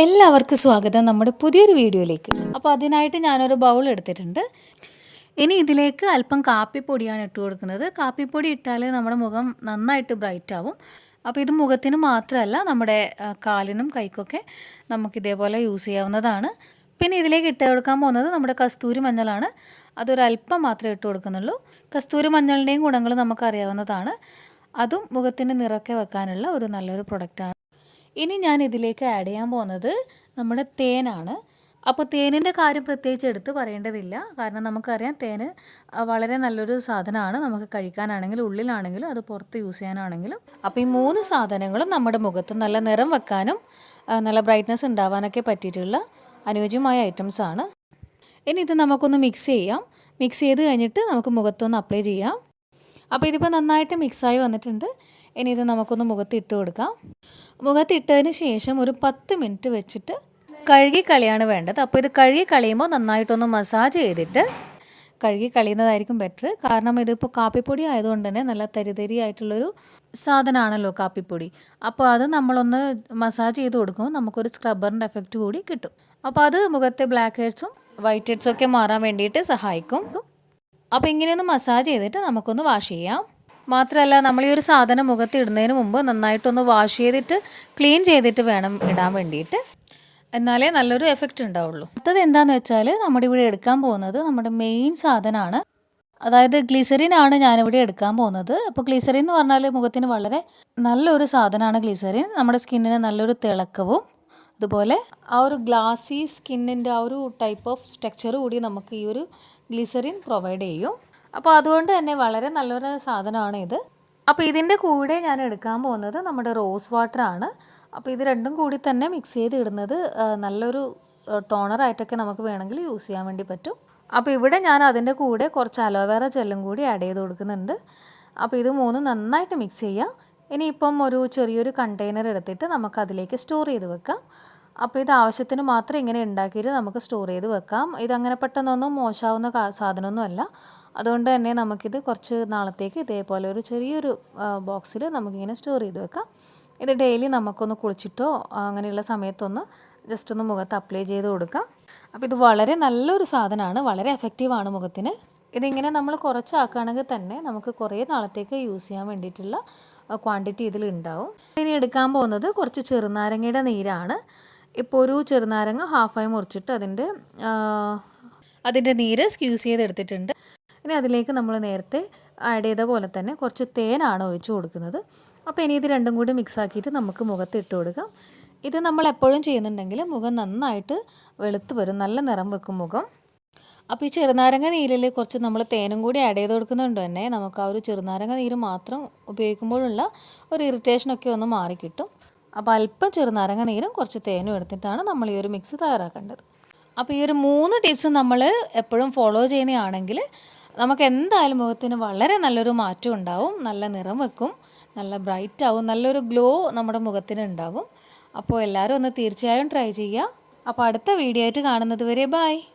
എല്ലാവർക്കും സ്വാഗതം നമ്മുടെ പുതിയൊരു വീഡിയോയിലേക്ക്. അപ്പോൾ അതിനായിട്ട് ഞാനൊരു ബൗൾ എടുത്തിട്ടുണ്ട്. ഇനി ഇതിലേക്ക് അല്പം കാപ്പിപ്പൊടിയാണ് ഇട്ട് കൊടുക്കുന്നത്. കാപ്പിപ്പൊടി ഇട്ടാൽ നമ്മുടെ മുഖം നന്നായിട്ട് ബ്രൈറ്റ് ആവും. അപ്പോൾ ഇത് മുഖത്തിന് മാത്രമല്ല നമ്മുടെ കാലിനും കൈക്കൊക്കെ നമുക്ക് ഇതേപോലെ യൂസ് ചെയ്യാവുന്നതാണ്. പിന്നെ ഇതിലേക്ക് ഇട്ട് കൊടുക്കാൻ പോകുന്നത് നമ്മുടെ കസ്തൂരി മഞ്ഞളാണ്. അതൊരല്പം മാത്രമേ ഇട്ട് കൊടുക്കുന്നുള്ളൂ. കസ്തൂരി മഞ്ഞളിന്റെയും ഗുണങ്ങൾ നമുക്കറിയാവുന്നതാണ്. അതും മുഖത്തിന് നിറക്കെ വെക്കാനുള്ള ഒരു നല്ലൊരു പ്രൊഡക്റ്റാണ് ഇനി ഞാൻ ഇതിലേക്ക് ആഡ് ചെയ്യാൻ പോകുന്നത് നമ്മുടെ തേനാണ്. അപ്പോൾ തേനിന്റെ കാര്യം പ്രത്യേകിച്ച് എടുത്ത് പറയേണ്ടതില്ല. കാരണം നമുക്കറിയാം തേന് വളരെ നല്ലൊരു സാധനമാണ്. നമുക്ക് കഴിക്കാനാണെങ്കിലും ഉള്ളിലാണെങ്കിലും അത് പുറത്ത് യൂസ് ചെയ്യാനാണെങ്കിലും. അപ്പോൾ ഈ മൂന്ന് സാധനങ്ങളും നമ്മുടെ മുഖത്ത് നല്ല നിറം വെക്കാനും നല്ല ബ്രൈറ്റ്നസ് ഉണ്ടാവാനൊക്കെ പറ്റിയിട്ടുള്ള അനുയോജ്യമായ ഐറ്റംസാണ് ഇനി ഇത് നമുക്കൊന്ന് മിക്സ് ചെയ്യാം. മിക്സ് ചെയ്ത് കഴിഞ്ഞിട്ട് നമുക്ക് മുഖത്തൊന്ന് അപ്ലൈ ചെയ്യാം. അപ്പോൾ ഇതിപ്പോൾ നന്നായിട്ട് മിക്സായി വന്നിട്ടുണ്ട്. ഇനി ഇത് നമുക്കൊന്ന് മുഖത്ത് ഇട്ട് കൊടുക്കാം. മുഖത്ത് ഇട്ടതിന് ശേഷം ഒരു പത്ത് മിനിറ്റ് വെച്ചിട്ട് കഴുകി കളിയാണ് വേണ്ടത്. അപ്പോൾ ഇത് കഴുകി കളിയുമ്പോൾ നന്നായിട്ടൊന്ന് മസാജ് ചെയ്തിട്ട് കഴുകി കളയുന്നതായിരിക്കും ബെറ്റർ കാരണം ഇതിപ്പോൾ കാപ്പിപ്പൊടി ആയതുകൊണ്ട് തന്നെ നല്ല തരിതരി ആയിട്ടുള്ളൊരു സാധനമാണല്ലോ കാപ്പിപ്പൊടി. അപ്പോൾ അത് നമ്മളൊന്ന് മസാജ് ചെയ്ത് കൊടുക്കുമ്പോൾ നമുക്കൊരു സ്ക്രബ്ബറിന്റെ എഫക്റ്റ് കൂടി കിട്ടും. അപ്പോൾ അത് മുഖത്തെ ബ്ലാക്ക് ഹെഡ്സും വൈറ്റ് ഹെഡ്സും ഒക്കെ മാറാൻ വേണ്ടിയിട്ട് സഹായിക്കും. അപ്പോൾ ഇങ്ങനെയൊന്ന് മസാജ് ചെയ്തിട്ട് നമുക്കൊന്ന് വാഷ് ചെയ്യാം. മാത്രമല്ല നമ്മൾ ഈ ഒരു സാധനം മുഖത്ത് ഇടുന്നതിന് മുമ്പ് നന്നായിട്ടൊന്ന് വാഷ് ചെയ്തിട്ട് ക്ലീൻ ചെയ്തിട്ട് വേണം ഇടാൻ വേണ്ടിയിട്ട്. എന്നാലേ നല്ലൊരു എഫക്റ്റ് ഉണ്ടാവുള്ളൂ. അടുത്തത് എന്താണെന്ന് വെച്ചാൽ നമ്മുടെ ഇവിടെ എടുക്കാൻ പോകുന്നത് നമ്മുടെ മെയിൻ സാധനമാണ് അതായത് ഗ്ലിസറിൻ ആണ് ഞാനിവിടെ എടുക്കാൻ പോകുന്നത്. അപ്പോൾ ഗ്ലിസറിൻ എന്ന് പറഞ്ഞാൽ മുഖത്തിന് വളരെ നല്ലൊരു സാധനമാണ് ഗ്ലിസറിൻ നമ്മുടെ സ്കിന്നിന് നല്ലൊരു തിളക്കവും അതുപോലെ ആ ഒരു ഗ്ലാസി സ്കിന്നിന്റെ ആ ഒരു ടൈപ്പ് ഓഫ് സ്ട്രക്ചർ കൂടി നമുക്ക് ഈ ഒരു ഗ്ലിസറിൻ പ്രൊവൈഡ് ചെയ്യും. അപ്പോൾ അതുകൊണ്ട് തന്നെ വളരെ നല്ലൊരു സാധനമാണ് ഇത്. അപ്പോൾ ഇതിന്റെ കൂടെ ഞാൻ എടുക്കാൻ പോകുന്നത് നമ്മുടെ റോസ് വാട്ടർ ആണ്. അപ്പോൾ ഇത് രണ്ടും കൂടി തന്നെ മിക്സ് ചെയ്ത് ഇടുന്നത് നല്ലൊരു ടോണറായിട്ടൊക്കെ നമുക്ക് വേണമെങ്കിൽ യൂസ് ചെയ്യാൻ വേണ്ടി പറ്റും. അപ്പോൾ ഇവിടെ ഞാൻ അതിന്റെ കൂടെ കുറച്ച് അലോവേറ ജെല്ലും കൂടി ആഡ് ചെയ്ത് കൊടുക്കുന്നുണ്ട്. അപ്പോൾ ഇത് മൂന്നും നന്നായിട്ട് മിക്സ് ചെയ്യാം. ഇനിയിപ്പം ഒരു ചെറിയൊരു കണ്ടെയ്നർ എടുത്തിട്ട് നമുക്ക് അതിലേക്ക് സ്റ്റോർ ചെയ്ത് വെക്കാം. അപ്പോൾ ഇത് ആവശ്യത്തിന് മാത്രം ഇങ്ങനെ ഉണ്ടാക്കിയിട്ട് നമുക്ക് സ്റ്റോർ ചെയ്ത് വെക്കാം. ഇതങ്ങനെ പെട്ടെന്നൊന്നും മോശമാവുന്ന സാധനമൊന്നുമല്ല അതുകൊണ്ട് തന്നെ നമുക്കിത് കുറച്ച് നാളത്തേക്ക് ഇതേപോലെ ഒരു ചെറിയൊരു ബോക്സിൽ നമുക്കിങ്ങനെ സ്റ്റോർ ചെയ്ത് വെക്കാം. ഇത് ഡെയിലി നമുക്കൊന്ന് കുളിച്ചിട്ടോ അങ്ങനെയുള്ള സമയത്തൊന്ന് ജസ്റ്റ് ഒന്ന് മുഖത്ത് അപ്ലൈ ചെയ്ത് കൊടുക്കാം. അപ്പോൾ ഇത് വളരെ നല്ലൊരു സാധനമാണ് വളരെ എഫക്റ്റീവാണ് മുഖത്തിന്. ഇതിങ്ങനെ നമ്മൾ കുറച്ചാക്കുകയാണെങ്കിൽ തന്നെ നമുക്ക് കുറേ നാളത്തേക്ക് യൂസ് ചെയ്യാൻ വേണ്ടിയിട്ടുള്ള ക്വാണ്ടിറ്റി ഇതിൽ ഉണ്ടാവും. ഇനി എടുക്കാൻ പോകുന്നത് കുറച്ച് ചെറുനാരങ്ങയുടെ നീരാണ്. ഇപ്പോൾ ഒരു ചെറുനാരങ്ങ ഹാഫായി മുറിച്ചിട്ട് അതിന്റെ അതിന്റെ നീര് സ്ക്യൂസ് ചെയ്തെടുത്തിട്ടുണ്ട്. ഇനി അതിലേക്ക് നമ്മൾ നേരത്തെ ആഡ് ചെയ്ത പോലെ തന്നെ കുറച്ച് തേനാണ് ഒഴിച്ചു കൊടുക്കുന്നത്. അപ്പോൾ ഇനി ഇത് രണ്ടും കൂടി മിക്സ് ആക്കിയിട്ട് നമുക്ക് മുഖത്ത് ഇട്ട് കൊടുക്കാം. ഇത് നമ്മൾ എപ്പോഴും ചെയ്യുന്നുണ്ടെങ്കിൽ മുഖം നന്നായിട്ട് വെളുത്ത് വരും. നല്ല നിറം വെക്കും മുഖം. അപ്പോൾ ഈ ചെറുനാരങ്ങ നീരിൽ കുറച്ച് നമ്മൾ തേനും കൂടി ആഡ് ചെയ്ത് കൊടുക്കുന്നുണ്ട് തന്നെ. നമുക്ക് ആ ഒരു ചെറുനാരങ്ങ നീര് മാത്രം ഉപയോഗിക്കുമ്പോഴുള്ള ഒരു ഇറിറ്റേഷനൊക്കെ ഒന്ന് മാറിക്കിട്ടും അപ്പോൾ അല്പം ചെറുനാരങ്ങ നീരും കുറച്ച് തേനും എടുത്തിട്ടാണ് നമ്മൾ ഈ ഒരു മിക്സ് തയ്യാറാക്കേണ്ടത്. അപ്പോൾ ഈ ഒരു മൂന്ന് ടിപ്സും നമ്മൾ എപ്പോഴും ഫോളോ ചെയ്യുന്നതാണെങ്കിൽ നമുക്ക് എന്തായാലും മുഖത്തിന് വളരെ നല്ലൊരു മാറ്റം ഉണ്ടാവും. നല്ല നിറം വെക്കും നല്ല ബ്രൈറ്റ് ആവും നല്ലൊരു ഗ്ലോ നമ്മുടെ മുഖത്തിന് ഉണ്ടാവും. അപ്പോൾ എല്ലാവരും ഒന്ന് തീർച്ചയായും ട്രൈ ചെയ്യുക. അപ്പോൾ അടുത്ത വീഡിയോ ആയിട്ട് കാണുന്നത് വരെ ബൈ